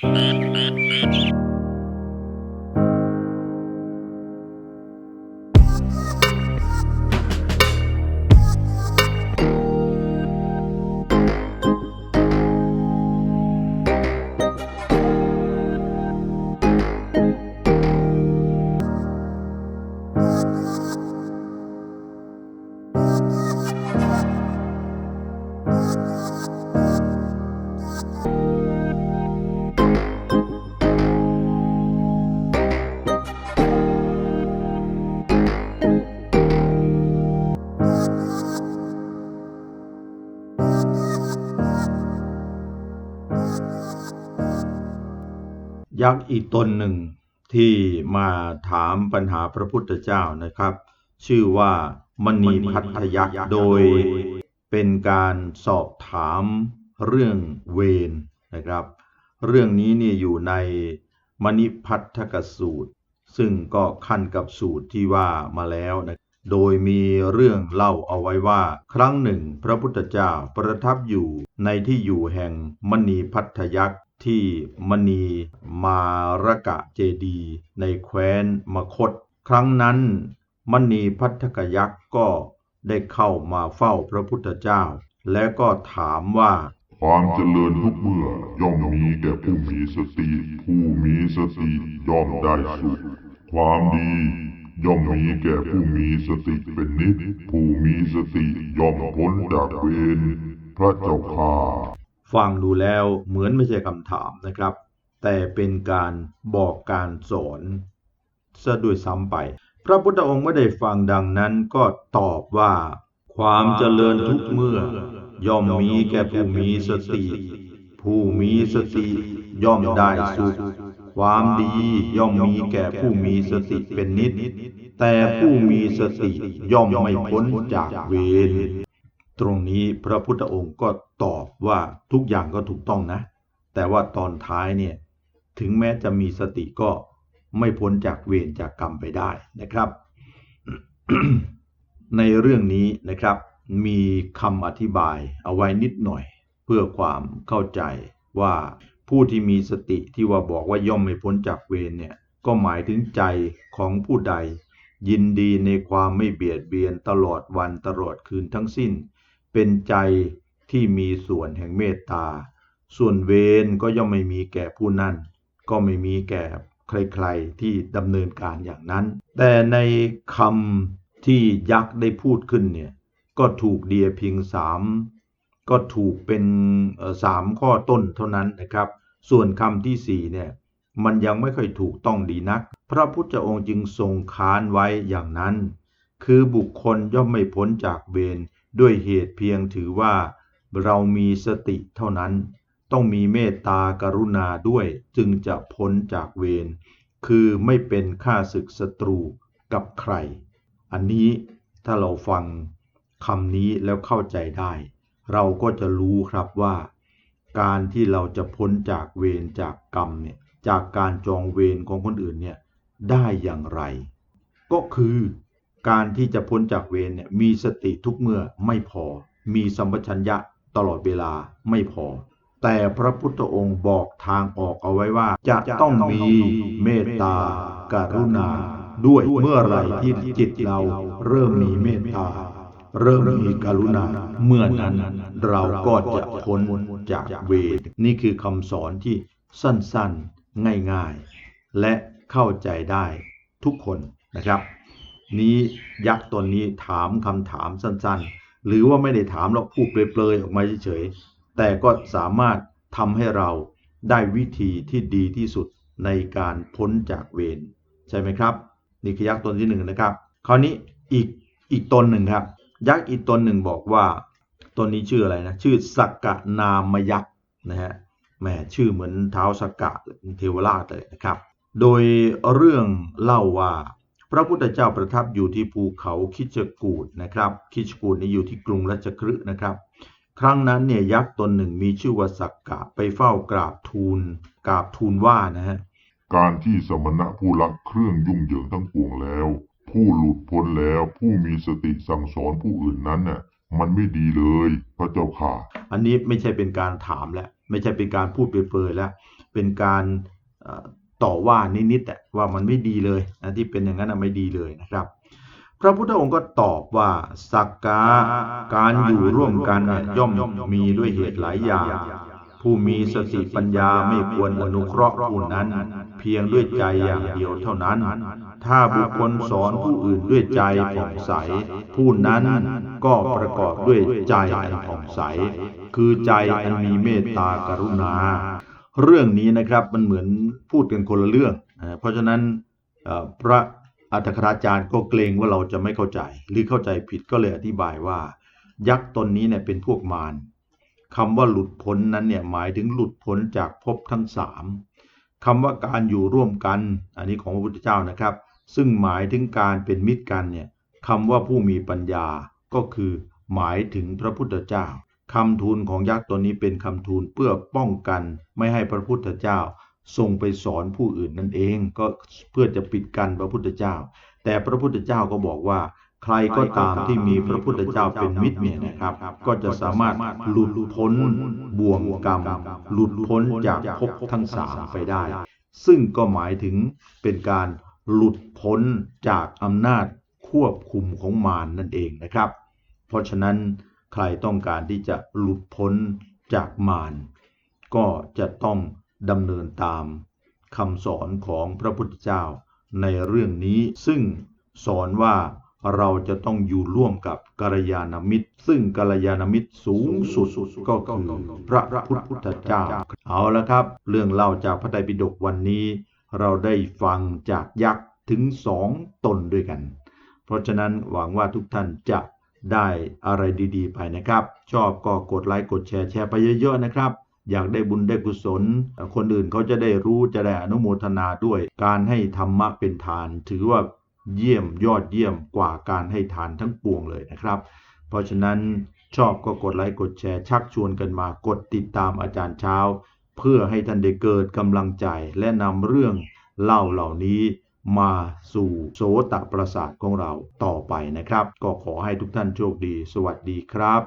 Mm-hmm. ยักษ์อีกตนหนึ่งที่มาถามปัญหาพระพุทธเจ้านะครับ ชื่อว่ามณีพัทธยักษ์โดยเป็นการสอบถามเรื่องเวรนะครับ เรื่องนี้เนี่ยอยู่ในมณีพัทธกสูตร ซึ่งก็ขั้นกับสูตรที่ว่ามาแล้วนะโดยมีเรื่องเล่าเอาไว้ว่า ครั้งหนึ่ง พระพุทธเจ้าประทับอยู่ในที่อยู่แห่งมณีพัทธยักษ์ ที่มณีมารกะเจดีในแคว้นมคต ครั้งนั้นมณีพัทธกยักษ์ก็ได้เข้ามาเฝ้าพระพุทธเจ้า และก็ถามว่า ความเจริญทุกเมื่อย่อมมีแก่ผู้มีสติ ผู้มีสติย่อมได้สุข ความดีย่อมมีแก่ผู้มีสติเป็นนิจผู้มีสติย่อมพ้นจากเวรพระเจ้าค่า ฟังดูแล้วเหมือนไม่ใช่คำถามนะครับ แต่เป็นการบอกการสอนซะด้วยซ้ำไป พระพุทธองค์ไม่ได้ฟังดังนั้นก็ตอบว่า ความเจริญทุกเมื่อย่อมมีแก่ผู้มีสติ ผู้มีสติย่อมได้สุข ความดีย่อมมีแก่ผู้มีสติเป็นนิจแต่ผู้มีสติย่อมไม่พ้นจากเวร ตรงนี้พระพุทธองค์ก็ตอบว่าทุกอย่างก็ถูกต้องนะ แต่ว่าตอนท้ายเนี่ยถึงแม้จะมีสติก็ไม่พ้นจากเวรจากกรรมไปได้นะครับ ในเรื่องนี้นะครับ มีคำอธิบายเอาไว้นิดหน่อย เพื่อความเข้าใจว่าผู้ที่มีสติที่ว่าบอกว่าย่อมไม่พ้นจากเวรเนี่ยก็หมายถึงใจของผู้ใด ยินดีในความไม่เบียดเบียนตลอดวันตลอดคืนทั้งสิ้น เป็นใจที่มีส่วนแห่งเมตตา ส่วนเวรก็ย่อมไม่มีแก่ผู้นั้น ก็ไม่มีแก่ใครๆที่ดำเนินการอย่างนั้น แต่ในคำที่ยักษ์ได้พูดขึ้นเนี่ยก็ถูกเดียเพียงสามก็ถูกเป็นสามข้อต้นเท่านั้นนะครับ ส่วนคำที่สี่เนี่ยมันยังไม่ค่อยถูกต้องดีนัก พระพุทธองค์จึงทรงค้านไว้อย่างนั้น คือบุคคลย่อมไม่พ้นจากเวร ด้วยเหตุเพียงถือว่าเรามีสติเท่านั้น ต้องมีเมตตากรุณาด้วยจึงจะพ้นจากเวร คือไม่เป็นข้าศึกศัตรูกับใคร อันนี้ถ้าเราฟังคำนี้แล้วเข้าใจได้ เราก็จะรู้ครับว่า การที่เราจะพ้นจากเวรจากกรรมเนี่ยจากการจองเวรของคนอื่นเนี่ยได้อย่างไร ก็คือ การที่จะพ้นจากเวรเนี่ยมีสติทุกเมื่อไม่พอ มีสัมปชัญญะตลอดเวลาไม่พอ แต่พระพุทธองค์บอกทางออกเอาไว้ว่า จะต้องมีเมตตาการุณา ด้วยเมื่อไหร่ที่จิตเราเริ่มมีเมตตา เริ่มมีกรุณา เมื่อนั้นเราก็จะพ้นจากเวรนี่คือคำสอนที่สั้นๆ ง่ายๆ และเข้าใจได้ทุกคนนะครับ นี้ยักษ์ตนนี้ถามคำถามสั้นๆ หรือว่าไม่ได้ถามเราพูดเปลยๆออกมาเฉยๆแต่ก็สามารถทำให้เราได้วิธีที่ดีที่สุดในการพ้นจากเวรใช่ไหมครับ นี่คือยักษ์ตนที่หนึ่งนะครับ คราวนี้อีกอีกตนหนึ่งครับ ยักษ์อีกตนหนึ่งบอกว่าตนนี้ชื่ออะไรนะชื่อสักกะนามยักษ์นะฮะแหมชื่อเหมือนเท้าสักกะเทวราชเลยนะครับ โดยเรื่องเล่าว่า พระพุทธเจ้าประทับอยู่ที่ภูเขาคิชกูดนะครับ คิชกูดนี่อยู่ที่กรุงรัชคฤห์นะครับ ครั้งนั้นเนี่ยยักษ์ตนหนึ่งมีชื่อว่าสักกะไปเฝ้ากราบทูลกราบทูลว่านะฮะการที่สมณะผู้รักเครื่องยุ่งเหยิงทั้งปวงแล้ว ผู้หลุดพ้นแล้วผู้มีสติสั่งสอนผู้อื่นนั้นน่ะมันไม่ดีเลยพระเจ้าค่ะ อันนี้ไม่ใช่เป็นการถามแล้วไม่ใช่เป็นการพูดเปรยๆแล้วเป็นการเอ่อ ต่อว่านิดๆแต่ว่ามันไม่ดีเลยนะที่เป็นอย่างนั้นนะไม่ดีเลยนะครับ พระพุทธองค์ก็ตอบว่าสักกาการอยู่ร่วมกันเนี่ยย่อมมีด้วยเหตุหลายอย่างผู้มีสติปัญญาไม่ควรอนุเคราะห์ผู้นั้น เพียงด้วยใจอย่างเดียวเท่านั้น ถ้าบุคคลสอนผู้อื่นด้วยใจผ่องใส ผู้นั้นก็ประกอบด้วยใจอันผ่องใส คือใจอันมีเมตตากรุณา เรื่องนี้นะครับมันเหมือนพูดกันคนละเรื่องนะเพราะฉะนั้นพระอัตถคราจารย์ก็เกรงว่าเราจะไม่เข้าใจ หรือเข้าใจผิดก็เลยอธิบายว่า ยักษ์ตนนี้เนี่ยเป็นพวกมารคำว่าหลุดพ้นนั้นเนี่ยหมายถึงหลุดพ้นจากภพทั้งสามคำว่าการอยู่ร่วมกัน อันนี้ของพระพุทธเจ้านะครับ ซึ่งหมายถึงการเป็นมิตรกันเนี่ยคำว่าผู้มีปัญญาก็คือหมายถึงพระพุทธเจ้า คำทูลของยักษ์ตัวนี้เป็นคำทูลเพื่อป้องกันไม่ให้พระพุทธเจ้าทรงไปสอนผู้อื่นนั่นเอง ก็เพื่อจะปิดกันพระพุทธเจ้า แต่พระพุทธเจ้าก็บอกว่า ใครก็ตามที่มีพระพุทธเจ้าเป็นมิตรเนี่ยนะครับ ก็จะสามารถหลุดพ้นบ่วงกรรม หลุดพ้นจากภพทั้งสามไปได้ ซึ่งก็หมายถึงเป็นการหลุดพ้นจากอำนาจควบคุมของมารนนั่นเองนะครับ เพราะฉะนั้น ใครต้องการที่จะหลุดพ้นจากมารก็จะต้องดำเนินตามคำสอนของพระพุทธเจ้าในเรื่องนี้ซึ่งสอนว่าเราจะต้องอยู่ร่วมกับกัลยาณมิตร ซึ่งกัลยาณมิตรสูงสุดก็คือพระพุทธเจ้า เอาละครับ เรื่องเล่าจากพระไตรปิฎกวันนี้ เราได้ฟังจากยักษ์ถึงสองตนด้วยกัน เพราะฉะนั้นหวังว่าทุกท่านจะ ได้อะไรดีๆ ไปนะครับ ชอบก็กดไลค์กดแชร์แชร์ไปเยอะๆนะครับอยากได้บุญได้กุศล คนอื่นเขาจะได้รู้จะได้อนุโมทนาด้วย การให้ธรรมะเป็นทาน ถือว่าเยี่ยมยอดเยี่ยมกว่าการให้ทานทั้งปวงเลยนะครับ เพราะฉะนั้นชอบก็กดไลค์กดแชร์ชักชวนกันมากดติดตามอาจารย์เช้า เพื่อให้ท่านได้เกิดกำลังใจและนำเรื่องเล่าเหล่านี้ มาสู่โสตประสาทของเราต่อไปนะครับ ก็ขอให้ทุกท่านโชคดี สวัสดีครับ